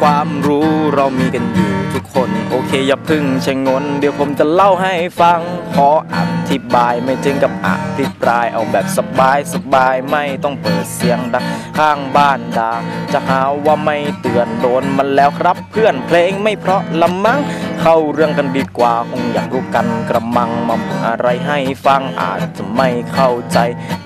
ความรู้เรามีกันอยู่ทุกคน โอเคอย่าพึ่งชะงน เดี๋ยวผมจะเล่าให้ฟัง ขออธิบายไม่ถึงกับอธิปรายเอาแบบสบายสบายไม่ต้องเปิดเสียงดังข้างบ้านดาจะหาว่าไม่เตือนโดนมันแล้วครับ เพื่อนเพลงไม่เพราะละมั้ง เข้าเรื่องกันดีกว่าคงอยากรู้กันกระมังมาพูดอะไรให้ฟังอาจจะไม่เข้าใจ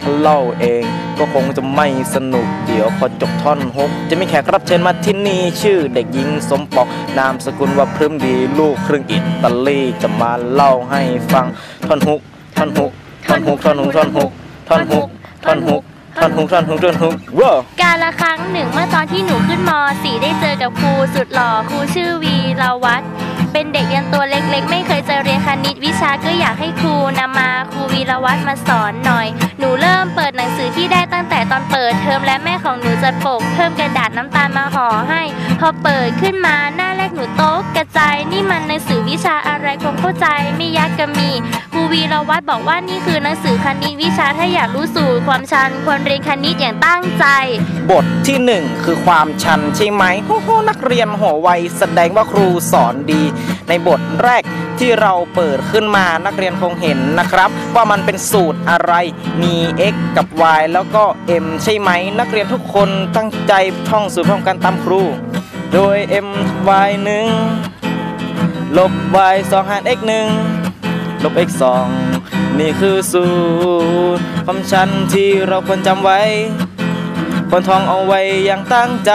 ถ้าเล่าเอง ก็คงจะไม่สนุกเดี๋ยวพอจบท่อนหกจะมีแขกรับเชิญมาที่นี่ชื่อเด็กหญิงสมปองนามสกุลว่าพรึมดีลูกครึ่งอิตาลีจะมาเล่าให้ฟังท่อนฮุกท่อนฮุกท่อนฮุกท่อนฮุกท่อนฮุกท่อนฮุกท่อนฮุกท่อนฮุกท่อนฮุกท่อนฮุกว้าการละครั้งหนึ่งเมื่อตอนที่หนูขึ้นม .4 ได้เจอกับครูสุดหล่อครูชื่อวีรวัตร เป็นเด็กยังตัวเล็กๆ ไม่เคยจะเรียนคณิตวิชาก็อยากให้ครูนำมาครูวีรวัตรมาสอนหน่อย หนูเริ่มเปิดหนังสือที่ได้ตั้งแต่ตอนเปิดเทอมและแม่ของหนูจะปก เพิ่มกระดาษน้ำตาลมาห่อให้ พอเปิดขึ้นมาหน้าแรกหนูโต๊ะกระจายนี่มันหนังสือวิชาอะไรคงเข้าใจไม่ยากก็มี วีรวัตรบอกว่านี่คือหนังสือคณิตวิชาถ้าอยากรู้สูตรความชันควรเรียนคณิตอย่างตั้งใจ บทที่หนึ่งคือความชันใช่ไหมโอ้โหนักเรียนหัวไวแสดงว่าครูสอนดี ในบทแรกที่เราเปิดขึ้นมานักเรียนคงเห็นนะครับ ว่ามันเป็นสูตรอะไรมี x กับ y แล้วก็ m ใช่ไหม นักเรียนทุกคนตั้งใจท่องสูตรพร้อมกันตามครู โดย m y 1ลบ y 2หาร x 1 ลบ x 2นี่คือสูตรความชันที่เราควรจำไว้คนทองเอาไว้อย่างตั้งใจ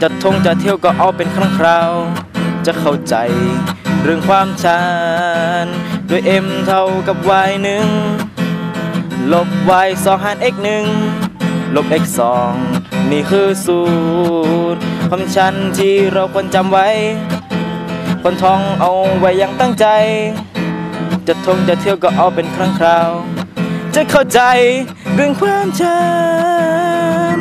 จะทงจะเที่ยวก็เอาเป็นครั้งคราว จะเข้าใจเรื่องความชันด้วย m เท่ากับ y หนึ่งลบ y สองหาร x หนึ่งลบ x สองนี่คือสูตรความชันที่เราควรจำไว้คนทองเอาไว้อย่างตั้งใจ จะทงจะเที่ยวก็เอาเป็นครั้งคราว จะเข้าใจเรื่องความจน